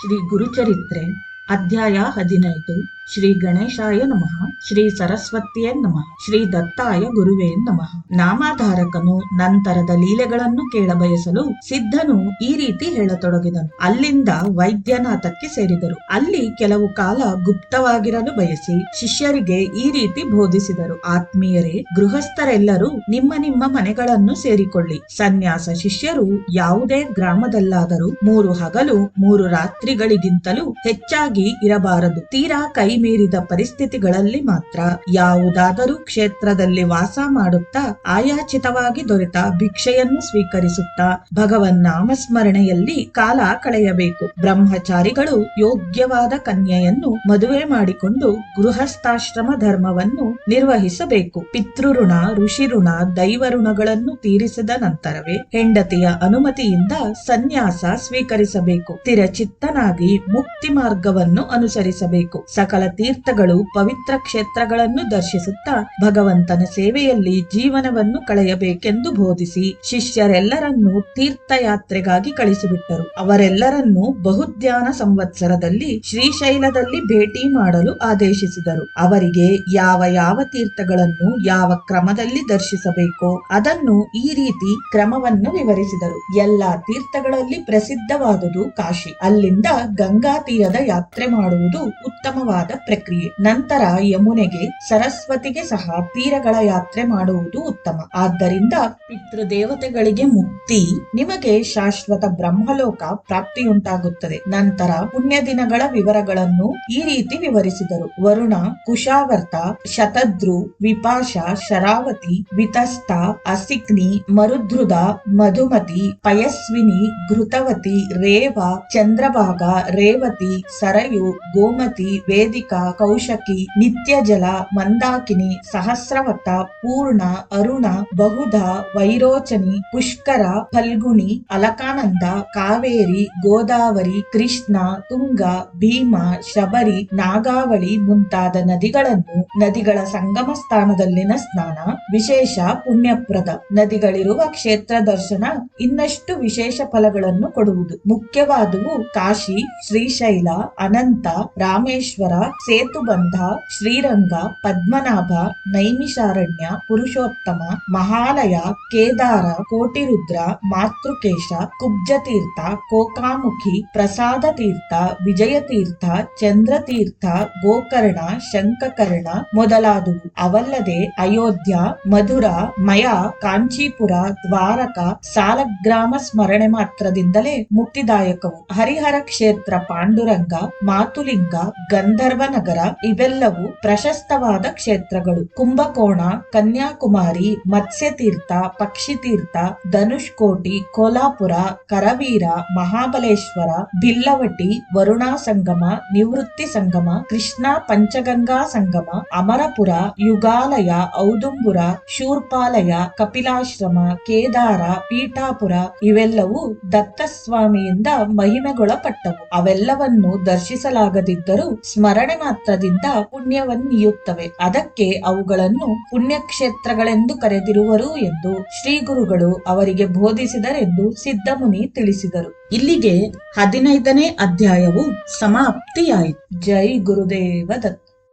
ಶ್ರೀ ಗುರುಚರಿತ್ರೆ ಅಧ್ಯಾಯ ಹದಿನೈದು. ಶ್ರೀ ಗಣೇಶಾಯ ನಮಃ, ಶ್ರೀ ಸರಸ್ವತಿಯೇ ನಮಃ, ಶ್ರೀ ದತ್ತಾಯ ಗುರುವೇ ನಮಃ. ನಾಮಧಾರಕನು ನಂತರದ ಲೀಲೆಗಳನ್ನು ಕೇಳಬಯಸಲು ಸಿದ್ಧನು ಈ ರೀತಿ ಹೇಳತೊಡಗಿದನು. ಅಲ್ಲಿಂದ ವೈದ್ಯನಾಥಕ್ಕೆ ಸೇರಿದರು. ಅಲ್ಲಿ ಕೆಲವು ಕಾಲ ಗುಪ್ತವಾಗಿರಲು ಬಯಸಿ ಶಿಷ್ಯರಿಗೆ ಈ ರೀತಿ ಬೋಧಿಸಿದರು. ಆತ್ಮೀಯರೇ, ಗೃಹಸ್ಥರೆಲ್ಲರೂ ನಿಮ್ಮ ನಿಮ್ಮ ಮನೆಗಳನ್ನು ಸೇರಿಕೊಳ್ಳಿ. ಸನ್ಯಾಸ ಶಿಷ್ಯರು ಯಾವುದೇ ಗ್ರಾಮದಲ್ಲಾದರೂ ಮೂರು ಹಗಲು, ಮೂರು ರಾತ್ರಿಗಳಿಗಿಂತಲೂ ಹೆಚ್ಚಾಗಿ ಇರಬಾರದು. ತೀರಾ ಕೈ ಮೀರಿದ ಪರಿಸ್ಥಿತಿಗಳಲ್ಲಿ ಮಾತ್ರ ಯಾವುದಾದರೂ ಕ್ಷೇತ್ರದಲ್ಲಿ ವಾಸ ಮಾಡುತ್ತಾ ಆಯಾಚಿತವಾಗಿ ದೊರೆತ ಭಿಕ್ಷೆಯನ್ನು ಸ್ವೀಕರಿಸುತ್ತಾ ಭಗವನ್ ನಾಮಸ್ಮರಣೆಯಲ್ಲಿ ಕಾಲ ಕಳೆಯಬೇಕು. ಬ್ರಹ್ಮಚಾರಿಗಳು ಯೋಗ್ಯವಾದ ಕನ್ಯೆಯನ್ನು ಮದುವೆ ಮಾಡಿಕೊಂಡು ಗೃಹಸ್ಥಾಶ್ರಮ ಧರ್ಮವನ್ನು ನಿರ್ವಹಿಸಬೇಕು. ಪಿತೃಋಣ, ಋಷಿಋಣ, ದೈವಋಣಗಳನ್ನು ತೀರಿಸಿದ ನಂತರವೇ ಹೆಂಡತಿಯ ಅನುಮತಿಯಿಂದ ಸನ್ಯಾಸ ಸ್ವೀಕರಿಸಬೇಕು. ತಿರಚಿತ್ತನಾಗಿ ಮುಕ್ತಿ ಮಾರ್ಗವನ್ನು ಅನುಸರಿಸಬೇಕು. ಸಕಲ ತೀರ್ಥಗಳು ಪವಿತ್ರ ಕ್ಷೇತ್ರಗಳನ್ನು ದರ್ಶಿಸುತ್ತಾ ಭಗವಂತನ ಸೇವೆಯಲ್ಲಿ ಜೀವನವನ್ನು ಕಳೆಯಬೇಕೆಂದು ಬೋಧಿಸಿ ಶಿಷ್ಯರೆಲ್ಲರನ್ನೂ ತೀರ್ಥಯಾತ್ರೆಗಾಗಿ ಕಳಿಸಿಬಿಟ್ಟರು. ಅವರೆಲ್ಲರನ್ನೂ ಬಹುಧ್ಯಾನ ಸಂವತ್ಸರದಲ್ಲಿ ಶ್ರೀಶೈಲದಲ್ಲಿ ಭೇಟಿ ಮಾಡಲು ಆದೇಶಿಸಿದರು. ಅವರಿಗೆ ಯಾವ ಯಾವ ತೀರ್ಥಗಳನ್ನು ಯಾವ ಕ್ರಮದಲ್ಲಿ ದರ್ಶಿಸಬೇಕೋ ಅದನ್ನು ಈ ರೀತಿ ಕ್ರಮವನ್ನು ವಿವರಿಸಿದರು. ಎಲ್ಲ ತೀರ್ಥಗಳಲ್ಲಿ ಪ್ರಸಿದ್ಧವಾದುದು ಕಾಶಿ. ಅಲ್ಲಿಂದ ಗಂಗಾ ತೀರದ ಯಾತ್ರೆ ಮಾಡುವುದು ಉತ್ತಮವಾದ ಪ್ರಕ್ರಿಯೆ. ನಂತರ ಯಮುನೆಗೆ ಸರಸ್ವತಿಗೆ ಸಹ ಪೀರಗಳ ಯಾತ್ರೆ ಮಾಡುವುದು ಉತ್ತಮ. ಆದ್ದರಿಂದ ಪಿತೃದೇವತೆಗಳಿಗೆ ಮುಕ್ತಿ, ನಿಮಗೆ ಶಾಶ್ವತ ಬ್ರಹ್ಮಲೋಕ ಪ್ರಾಪ್ತಿಯುಂಟಾಗುತ್ತದೆ. ನಂತರ ಪುಣ್ಯ ದಿನಗಳ ವಿವರಗಳನ್ನು ಈ ರೀತಿ ವಿವರಿಸಿದರು. ವರುಣ, ಕುಶಾವರ್ತ ಶತದ್ರು ವಿಪಾಶ, ಶರಾವತಿ ವಿತಸ್ತ ಅಸಿಕ್ನಿ ಮರುಧೃದ ಮಧುಮತಿ, ಪಯಸ್ವಿನಿ, ಘೃತವತಿ, ರೇವ, ಚಂದ್ರಭಾಗ, ರೇವತಿ, ಸರಯು, ಗೋಮತಿ, ವೇದಿಕಾ ಕೌಶಕಿ ನಿತ್ಯಜಲ ಮಂದಾಕಿನಿ, ಸಹಸ್ರವತ, ಪೂರ್ಣ, ಅರುಣ, ಬಹುಧ, ವೈರೋಚನಿ, ಪುಷ್ಕರ, ಫಲ್ಗುಣಿ, ಅಲಕಾನಂದ, ಕಾವೇರಿ, ಗೋದಾವರಿ, ಕೃಷ್ಣ, ತುಂಗ, ಭೀಮ, ಶಬರಿ, ನಾಗಾವಳಿ ಮುಂತಾದ ನದಿಗಳನ್ನು ನದಿಗಳ ಸಂಗಮ ಸ್ಥಾನದಲ್ಲಿನ ಸ್ನಾನ, ವಿಶೇಷ ಪುಣ್ಯಪ್ರದ. ನದಿಗಳಿರುವ ಕ್ಷೇತ್ರ ದರ್ಶನ ಇನ್ನಷ್ಟು ವಿಶೇಷ ಫಲಗಳನ್ನು ಕೊಡುವುದು. ಮುಖ್ಯವಾದವು ಕಾಶಿ, ಶ್ರೀಶೈಲ, ಅನಂತ, ರಾಮೇಶ್ವರ ಸೇತುಬಂಧ, ಶ್ರೀರಂಗ, ಪದ್ಮನಾಭ, ನೈಮಿಷಾರಣ್ಯ, ಪುರುಷೋತ್ತಮ, ಮಹಾಲಯ, ಕೇದಾರ, ಕೋಟಿರುದ್ರ, ಮಾತೃಕೇಶ, ಕುಬ್ಜತೀರ್ಥ, ಕೋಕಾಮುಖಿ ಪ್ರಸಾದ ತೀರ್ಥ ವಿಜಯ ತೀರ್ಥ ಚಂದ್ರತೀರ್ಥ, ಗೋಕರ್ಣ, ಶಂಕಕರ್ಣ ಮೊದಲಾದವು. ಅವಲ್ಲದೆ ಅಯೋಧ್ಯ, ಮಧುರ, ಮಯ, ಕಾಂಚೀಪುರ, ದ್ವಾರಕ, ಸಾಲಗ್ರಾಮ ಸ್ಮರಣೆ ಮಾತ್ರದಿಂದಲೇ ಮುಕ್ತಿದಾಯಕವು. ಹರಿಹರ ಕ್ಷೇತ್ರ, ಪಾಂಡುರಂಗ, ಮಾತುಲಿಂಗ, ಗಂಧರ್ವ ನಗರ ಇವೆಲ್ಲವೂ ಪ್ರಶಸ್ತವಾದ ಕ್ಷೇತ್ರಗಳು. ಕುಂಭಕೋಣ, ಕನ್ಯಾಕುಮಾರಿ, ಮತ್ಸ್ಯತೀರ್ಥ, ಪಕ್ಷಿತೀರ್ಥ, ಧನುಷ್ಕೋಟಿ, ಕೋಲಾಪುರ, ಕರವೀರ, ಮಹಾಬಲೇಶ್ವರ ಬಿಲ್ಲವಟಿ ವರುಣಾ ಸಂಗಮ, ನಿವೃತ್ತಿ ಸಂಗಮ, ಕೃಷ್ಣ ಪಂಚಗಂಗಾ ಸಂಗಮ, ಅಮರಪುರ, ಯುಗಾಲಯ, ಔದುಂಬುರ, ಶೂರ್ಪಾಲಯ, ಕಪಿಲಾಶ್ರಮ, ಕೇದಾರ, ಪೀಠಾಪುರ ಇವೆಲ್ಲವೂ ದತ್ತಸ್ವಾಮಿಯಿಂದ ಮಹಿಮೆಗೊಳಪಟ್ಟವು. ಅವೆಲ್ಲವನ್ನು ದರ್ಶಿಸಲಾಗದಿದ್ದರೂ ಸ್ಮರಣೆ ಮಾತ್ರದಿಂದ ಪುಣ್ಯವನ್ನೀಯುತ್ತವೆ ಅದಕ್ಕೆ ಅವುಗಳನ್ನು ಪುಣ್ಯಕ್ಷೇತ್ರಗಳೆಂದು ಕರೆದಿರುವರು ಎಂದು ಶ್ರೀ ಗುರುಗಳು ಅವರಿಗೆ ಬೋಧಿಸಿದರೆಂದು ಸಿದ್ಧಮುನಿ ತಿಳಿಸಿದರು. ಇಲ್ಲಿಗೆ ಹದಿನೈದನೇ ಅಧ್ಯಾಯವು ಸಮಾಪ್ತಿಯಾಯಿತು. ಜೈ ಗುರುದೇವ ದತ್ತ